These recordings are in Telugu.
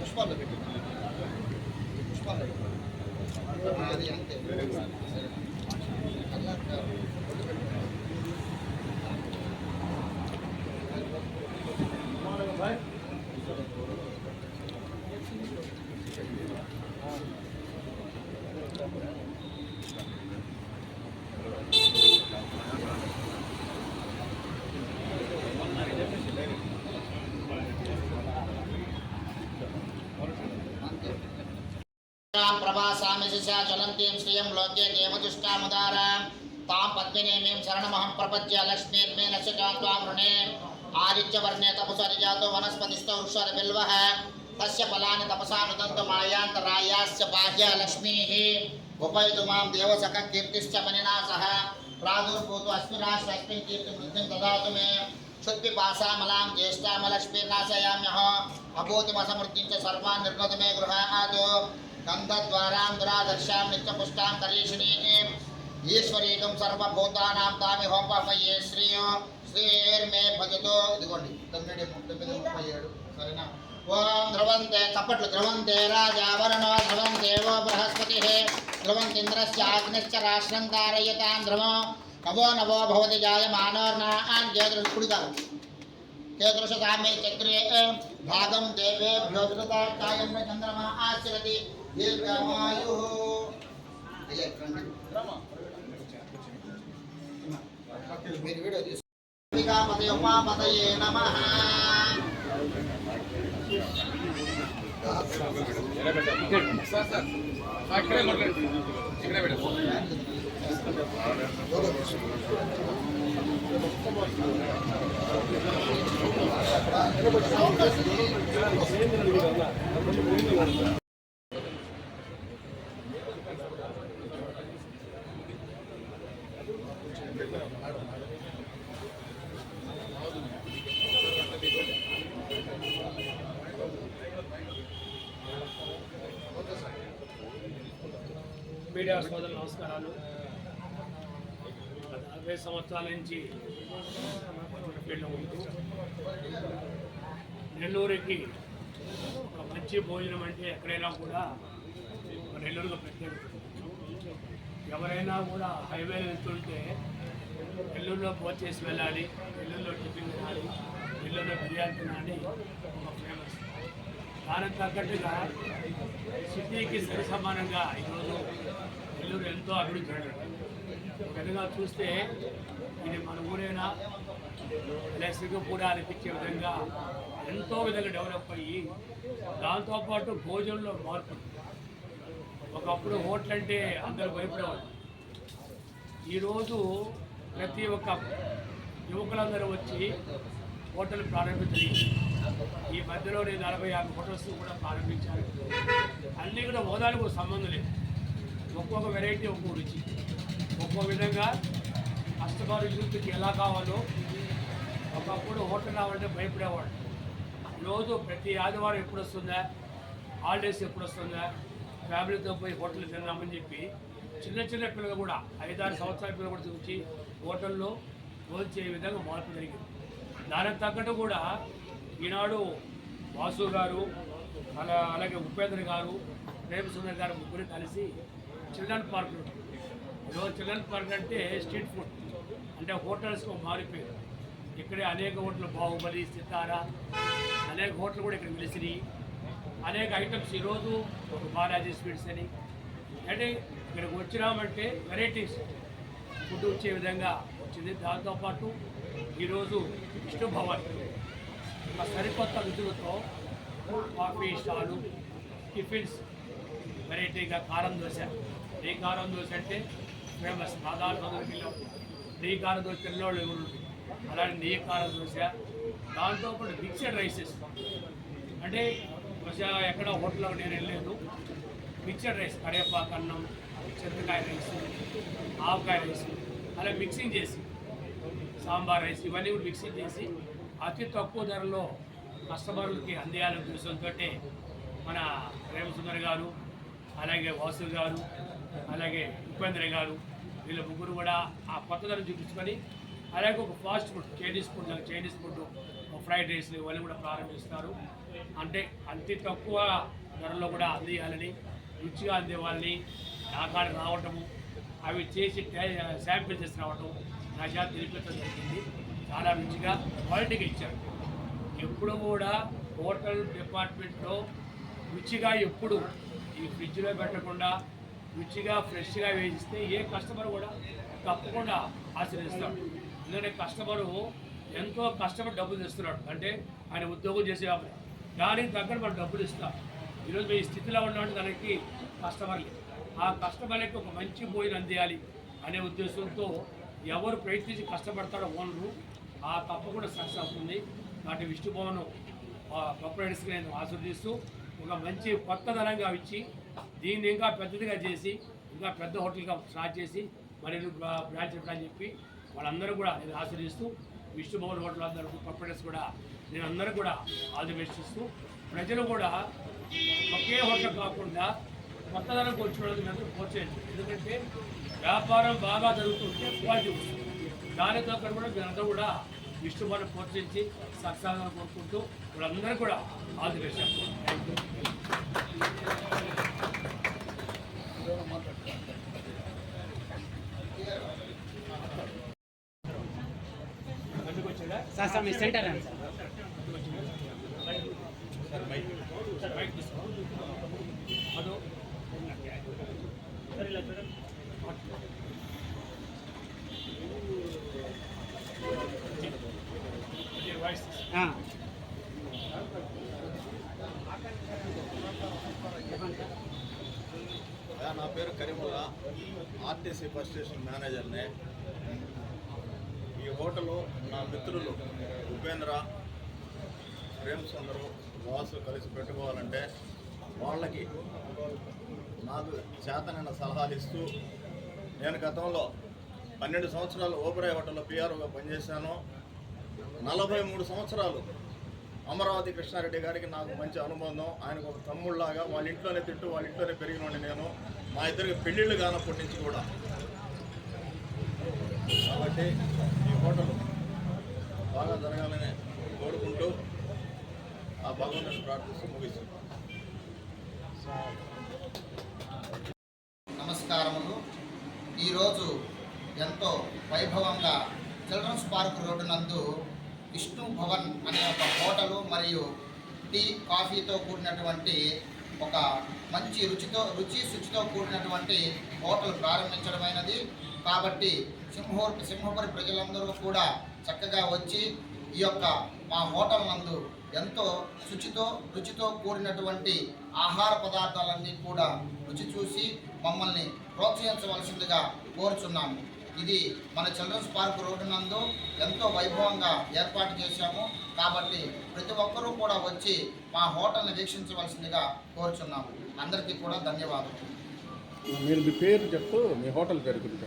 పుష్పాలు పుష్పాలు అది అంతే यशसा चलन्तीं श्रियं लोके देवदुष्टामुदारां तां पद्मिनीमीं शरणमहं प्रपद्य लक्ष्मीर्मे न शुकां त्वां ऋणे आदित्यवर्णे तपसरि जातो वनस्पतिस्तौषरबिल्वः तस्य फलानि तपसा नुदन्तु मायान्तरायाश्च बाह्या लक्ष्मीः। उपयतु माँ देवसखकीर्तिश्च मनिना सह प्रादुर्भूतु अस्मिराश्वस्मिन् कीर्तिवृद्धिं ददातु मे। शुद्धिपाशामलां ज्येष्ठामलक्ष्मीर्नाशयाम्यः अभूतिमसमृद्धिं च सर्वान् निर्णतु मे गृहात्। మే గృహాదు గంధద్వారాం దురాదర్శాం నిత్యపుష్టాం కరీషిణీం ఈశ్వరీకం సర్వభూతానాం తామి హోపమయ్యే శ్రీయో శ్రీర్మే భజతో ఇదిగోండి తొమ్మిది తొమ్మిది ముప్పై ఏడు సరేనా ఓం ధ్రువంతే చప్పట్లు ధ్రువంతే రాజా వరుణో ధ్రువంతేవో బృహస్పతి ధ్రువంతింద్రశ్చాగ్నిశ్చ రాష్ట్రం తారయతాం ధ్రువం నవో నవో భవతి జాయమానోర్నాన్ జయదృష్కుడిగారు కేదృశ సామ్య చక్రే భాగం దేవేభ్యో కాయం చంద్రమా ఆశ్రతి దీర్ఘమాయు మీరు వీడియో తీసు పదే ఉమాపతయే నమ. మీడియా సోదరులు నమస్కారాలు. గత నలభై సంవత్సరాల నుంచి ఫీల్డ్లో నెల్లూరుకి ఒక మంచి భోజనం అంటే ఎక్కడైనా కూడా నెల్లూరుగా ప్రత్యేకత. ఎవరైనా కూడా హైవే వెళ్తుంటే నెల్లూరులో భోజనం చేసి వెళ్ళాలి నెల్లూరులో టిఫిన్ తినాలి నెల్లూరులో బిర్యానీ తినాలి ఒక ఫేమస్ దానికి తగ్గట్టుగా సిటీకి సరి సమానంగా ఈరోజు నెల్లూరు ఎంతో అభివృద్ధి ఒక విధంగా చూస్తే ఇది మన ఊరైనా? కూడా అనిపించే విధంగా ఎంతో విధంగా డెవలప్ అయ్యి దాంతోపాటు భోజనంలో మార్పు. ఒకప్పుడు హోటల్ అంటే అందరూ భయపడేవారు ఈరోజు ప్రతి ఒక్క యువకులందరూ వచ్చి హోటల్ ప్రారంభించారు ఈ మధ్యలో నేను నలభై యాభై హోటల్స్ కూడా ప్రారంభించాను అన్నీ కూడా హోదాలకు సంబంధం లేదు. ఒక్కొక్క వెరైటీ ఒక్కొక్క రుచి. ఒక్కో విధంగా కస్టమర్ యూత్కి ఎలా కావాలో ఒకప్పుడు హోటల్ రావాలంటే భయపడేవాడు రోజు ప్రతి ఆదివారం ఎప్పుడు వస్తుందా హాలిడేస్ ఎప్పుడు వస్తుందా ఫ్యామిలీతో పోయి హోటల్ తిందామని చెప్పి చిన్న చిన్న పిల్లలు కూడా ఐదారు సంవత్సరాల పిల్లలు కూడా చూసి హోటల్లో భోజనం చేయే విధంగా మార్పు జరిగింది. దానికి తగ్గట్టు కూడా ఈనాడు వాసు గారు అలా అలాగే ఉపేంద్ర గారు ప్రేమసుందర్ గారు ముగ్గురు కలిసి చిల్డ్రన్ పార్క్. ఈరోజు చిల్డ్రన్ పార్క్ అంటే స్ట్రీట్ ఫుడ్. అంటే హోటల్స్కి మారిపోయారు. ఇక్కడే అనేక హోటల్ బాహుబలి సితార అనేక హోటల్ కూడా ఇక్కడ వెలిసినాయి అనేక ఐటమ్స్ ఈరోజు ఒక బాలాజీ స్వీట్స్ అని. అంటే ఇక్కడికి వచ్చినామంటే వెరైటీస్. ఫుడ్ వచ్చే విధంగా వచ్చింది. దాంతోపాటు ఈరోజు విష్ణు భవన్. ఒక సరికొత్త రుచులతో కాఫీ స్టాలు టిఫిన్స్ వెరైటీగా కారం దోశ. శ్రీకారం కారం దోశ అంటే ఫేమస్. సాధారణ రోజుల్లో నెయ్యి కారం దోశ తెల్లోళ్ళు ఎవరు? అలాంటి నెయ్యి కారం దోశ దాంతోపాటు మిక్సెడ్ రైసెస్. అంటే బహుశా ఎక్కడ హోటల్లో నేను వెళ్ళలేదు. మిక్సెడ్ రైస్ కరివేపాకు అన్నం చింతకాయ రైస్ ఆవకాయ రైస్ అలా మిక్సింగ్ చేసి సాంబార్ రైస్ ఇవన్నీ కూడా మిక్సింగ్ చేసి అతి తక్కువ ధరలో కస్టమర్లకి అందేయాలనే ఉద్దేశంతో మన ప్రేమసుందర్ గారు అలాగే వాసు గారు అలాగే ఉపేంద్ర గారు వీళ్ళ ముగ్గురు కూడా ఆ కొత్త చూపించుకొని అలాగే ఒక fast food Chinese food Chinese food fried rice ఇవన్నీ కూడా ప్రారంభిస్తారు. అంటే అతి తక్కువ ధరలో కూడా అందియాలని రుచిగా అందే వాళ్ళని కాడ రావటము అవి చేసి శాంపిల్ చేసి రావటం నా చేత తెలిపించడం జరిగింది. చాలా రుచిగా క్వాలిటీగా ఇచ్చారు. ఎప్పుడు కూడా హోటల్ డిపార్ట్మెంట్లో రుచిగా ఎప్పుడు ఈ ఫ్రిడ్జ్లో పెట్టకుండా రుచిగా ఫ్రెష్గా వేయిస్తే ఏ కస్టమర్ కూడా తప్పకుండా ఆశ్రయిస్తాడు. ఎందుకంటే కస్టమరు ఎంతో కష్టపడి డబ్బులు తెస్తున్నాడు. అంటే ఆయన ఉద్యోగం చేసే వ్యాపారం దానికి తగ్గట్టు మనం డబ్బులు ఇస్తాం ఈరోజు ఈ స్థితిలో ఉన్నటువంటి దానికి కస్టమర్లు. ఆ కస్టమర్లకి ఒక మంచి భోజనం అందియాలి అనే ఉద్దేశంతో ఎవరు ప్రయత్నించి కష్టపడతాడో ఓనరు ఆ తప్పకుండా సక్సెస్ అవుతుంది. వాటి విష్ణుభవన్ ప్రొపరేటర్స్కి నేను ఆశీర్దిస్తూ ఒక మంచి కొత్త ధనంగా ఇచ్చి దీన్ని ఇంకా పెద్దదిగా చేసి ఇంకా పెద్ద హోటల్గా స్టార్ట్ చేసి మరి బ్రాంచ్ అని చెప్పి వాళ్ళందరూ కూడా నేను ఆశీర్దిస్తూ విష్ణుభవన్ హోటల్ అందరూ ప్రొపరేటర్స్ కూడా నేను అందరూ కూడా ఆదివేశిస్తూ ప్రజలు కూడా ఒకే హోటల్ కాకుండా కొత్త ధరకు వచ్చిన అందరూ ప్రోత్సహించు. ఎందుకంటే వ్యాపారం బాగా జరుగుతుంటే క్వాలిటీ వస్తుంది. దానితో కూడా మీరందరూ కూడా విష్ణుభవన్ ప్రోత్సహించి సక్సెస్ కోరుకుంటూ వాళ్ళందరూ కూడా all the best sir sir me centre sir bike తీసుకో అదో సరే ఇలా చూడండి ఇది వాయిస్ ఆ. అయ్యా, నా పేరు కరీముల్లా ఆర్టీసీ బస్ స్టేషన్ మేనేజర్ని ఈ హోటలు నా మిత్రులు ఉపేంద్ర ప్రేమ్ సుందరు వాసు కలిసి పెట్టుకోవాలంటే వాళ్ళకి నాకు చేతనైన సలహాలు ఇస్తూ నేను గతంలో పన్నెండు సంవత్సరాలు ఓపెరాయ్ హోటల్లో పిఆర్ఓగా పనిచేశాను. నలభై మూడు సంవత్సరాలు అమరావతి కృష్ణారెడ్డి గారికి నాకు మంచి అనుబంధం. ఆయనకు ఒక తమ్ముళ్ళలాగా వాళ్ళ ఇంట్లోనే తింటూ వాళ్ళ ఇంట్లోనే పెరిగినండి నేను. మా ఇద్దరికి పెళ్ళిళ్ళు కానప్పటి నుంచి కూడా. కాబట్టి ఈ హోటల్ బాగా జరగాలని కోరుకుంటూ ఆ భగవంతుని ప్రార్థిస్తూ ముగిస్తున్నాను నమస్కారములు. ఈరోజు ఎంతో వైభవంగా చిల్డ్రన్స్ పార్క్ రోడ్డు నందు విష్ణు భవన్ అనే ఒక హోటలు మరియు టీ కాఫీతో కూడినటువంటి ఒక మంచి రుచితో రుచి శుచితో కూడినటువంటి హోటల్ ప్రారంభించడమైనది. కాబట్టి సింహో సింహపురి ప్రజలందరూ కూడా చక్కగా వచ్చి ఈ యొక్క మా హోటల్ నందు ఎంతో శుచితో రుచితో కూడినటువంటి ఆహార పదార్థాలన్నీ కూడా రుచి చూసి మమ్మల్ని ప్రోత్సహించవలసిందిగా కోరుచున్నాము. ఇది మన చిల్డ్రన్స్ పార్క్ రోడ్డు నందు ఎంతో వైభవంగా ఏర్పాటు చేశాము. కాబట్టి ప్రతి ఒక్కరూ కూడా వచ్చి మా హోటల్ని వీక్షించవలసిందిగా కోరుచున్నాము. అందరికీ కూడా ధన్యవాదాలు మీరు మీ పేరు చెప్తూ మీ హోటల్ పేరు గురించి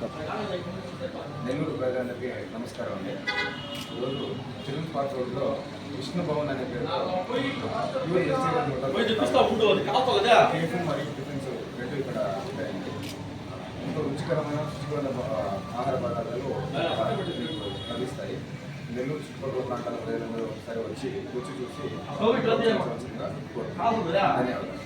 చెప్పండి. నెల్లూరు ప్రజలందరికీ నమస్కారం అండి ఈరోజు పార్క్ రోడ్లో విష్ణు భవన్ అనే పేరుతో కేఫ్ మరియు టిఫిన్స్ రెండు ఇక్కడ ఉంటాయండి. ఎంతో రుచికరమైన శుచికరమైన ఆహార పదార్థాలు లభిస్తాయి. నెల్లూరు చుట్టుపక్కల ప్రాంతాల ప్రజలందరూ ఒకసారి వచ్చి రుచి చూసి ధన్యవాదాలు.